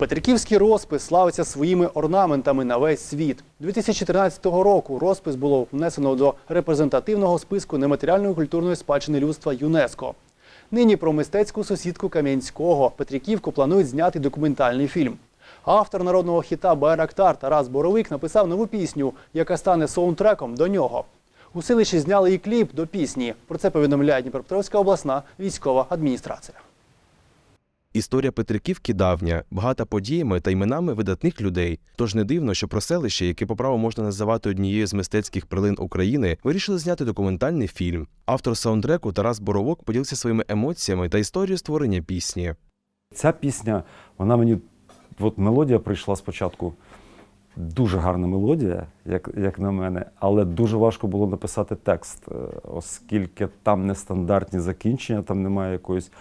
Петриківський розпис славиться своїми орнаментами на весь світ. 2013 року розпис було внесено до репрезентативного списку нематеріальної культурної спадщини людства ЮНЕСКО. Нині про мистецьку сусідку Кам'янського Петриківку планують зняти документальний фільм. Автор народного хіта Байрактар Тарас Боровик написав нову пісню, яка стане саундтреком до нього. У селищі зняли і кліп до пісні. Про це повідомляє Дніпропетровська обласна військова адміністрація. Історія Петриківки давня, багата подіями та іменами видатних людей. Тож не дивно, що про селище, яке по праву можна називати однією з мистецьких прилин України, вирішили зняти документальний фільм. Автор саундтреку Тарас Боровок поділився своїми емоціями та історією створення пісні. Ця пісня, вона мені, от мелодія прийшла спочатку. Дуже гарна мелодія, як як на мене, але дуже важко було написати текст, е, оскільки там нестандартні закінчення, там немає якогось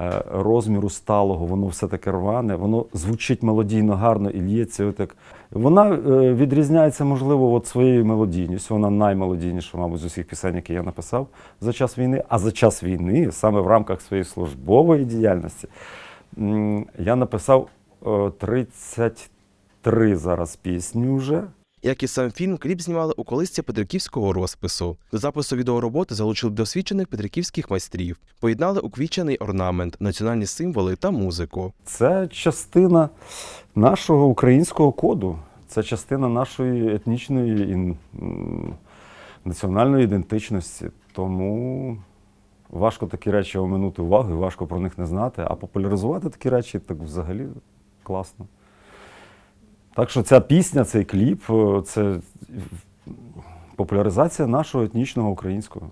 е, розміру сталого, воно все таке рване, воно звучить мелодійно гарно і л'ється. Отак. Вона е, відрізняється, можливо, от своєю мелодійністю. Вона наймелодійніша, мабуть, з усіх пісень, які я написав за час війни. А за час війни, саме в рамках своєї службової діяльності, я написав 30 три зараз пісні вже. Як і сам фільм, кліп знімали у колисці Петриківського розпису. До запису відеороботи залучили досвідчених петриківських майстрів, поєднали уквічений орнамент, національні символи та музику. Це частина нашого українського коду, це частина нашої етнічної і національної ідентичності. Тому важко такі речі оминути уваги, важко про них не знати. А популяризувати такі речі так взагалі класно. Так що ця пісня, цей кліп е, це популяризація нашого етнічного українського.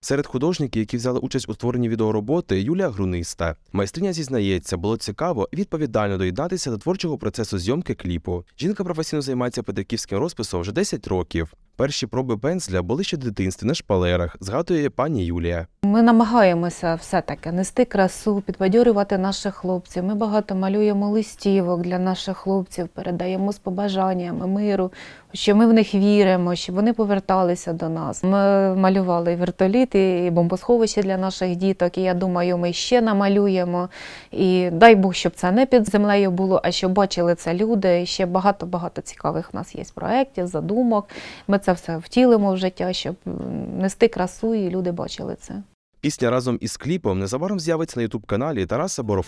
Серед художників, які взяли участь у створенні відеороботи, Юлія Груниста. Майстриня зізнається, було цікаво відповідально доєднатися до творчого процесу зйомки кліпу. Жінка професійно займається петриківським розписом вже 10 років. Перші проби пензля були ще в дитинстві на шпалерах, згадує пані Юлія. Ми намагаємося все-таки нести красу, підбадьорювати наших хлопців. Ми багато малюємо листівок для наших хлопців, передаємо з побажаннями миру, що ми в них віримо, щоб вони поверталися до нас. Ми малювали вертоліти, і бомбосховище для наших діток. І я думаю, ми ще намалюємо. І дай Бог, щоб це не під землею було, а щоб бачили це люди. І ще багато-багато цікавих в нас є проєктів, задумок. Ми це все втілимо в життя, щоб нести красу, і люди бачили це. Пісня разом із кліпом незабаром з'явиться на ютуб-каналі Тараса Боровка.